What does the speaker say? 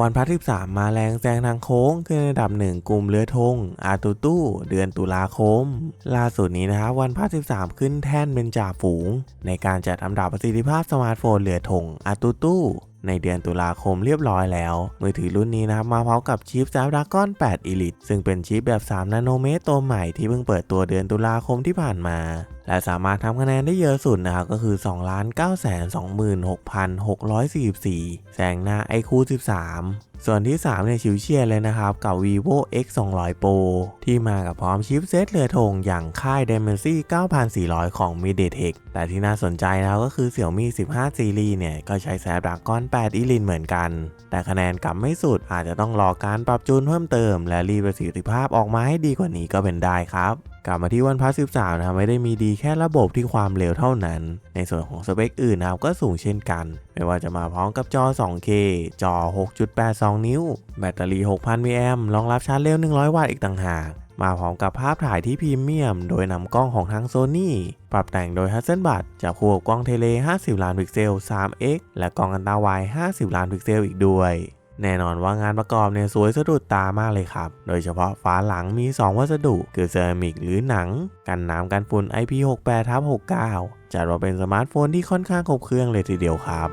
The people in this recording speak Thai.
วันพัท13มาแรงแซงทางโค้งขึ้นอันดับหนึ่งกลุ่มเรือธงอาตูตู้เดือนตุลาคม ล่าสุดนี้นะครับวันพัท13ขึ้นแท่นเป็นจ่าฝูง ในการจัดอันดับประสิทธิภาพสมาร์ทโฟนเรือธงอาตูตู้ในเดือนตุลาคมเรียบร้อยแล้ว มือถือรุ่นนี้นะครับมาพร้อมกับชิป Snapdragon 8 Elite ซึ่งเป็นชิปแบบ 3 นาโนเมตรตัวใหม่ที่เพิ่งเปิดตัวเดือนตุลาคมที่ผ่านมา และสามารถทำคะแนนได้เยอะสุดนะครับก็คือ 2 9 2 6 6 4 4 แซงหน้า iQ 13 ส่วนที่ 3 เนี่ยชิวเชียเลยนะครับ กับ vivo x 2 0 0 pro ที่มากับพร้อมชิปเซตเรือธงอย่างค่าย Dimensity 9400 ของ MediaTek แต่ที่น่าสนใจนะครับก็คือ Xiaomi 15 Series เนี่ย ก็ใช้ Snapdragon 8 Elite เหมือนกัน แต่คะแนนกลับไม่สุดอาจจะต้องรอการปรับจูนเพิ่มเติม และรีประสิทธิภาพออกมาให้ดีกว่านี้ก็เป็นได้ครับ กลับมาที่วันพัส13นะครับไม่ได้มีดีแค่ระบบที่ความเร็วเท่านั้น ในส่วนของสเปคอื่นนะครับก็สูงเช่นกัน ไม่ว่าจะมาพร้อมกับจอ 2K จอ 6.82 นิ้ว แบตเตอรี่ 6,000มิลลิแอมรองรับชาร์จเร็ว 100 วัตต์อีกต่างหากมาพร้อมกับภาพถ่ายที่พรีเมียม โดยนำกล้องของทางโซ n y ปรับแต่งโดย Hasselblad จากคู่กับกล้องเทเล 50 ล้านพิกเซล 3x และกล้องอันตราไวด์50 ล้านพิกเซลอีกด้วย แน่นอนว่างานประกอบเนี่ยสวยสะดุดตามากเลยครับ โดยเฉพาะฝาหลังมี 2 วัสดุ คือเซรามิกหรือหนัง กันน้ำกันฝุ่น IP68 ทับ69 จัดว่าเป็นสมาร์ทโฟนที่ค่อนข้างครบเครื่องเลยทีเดียวครับ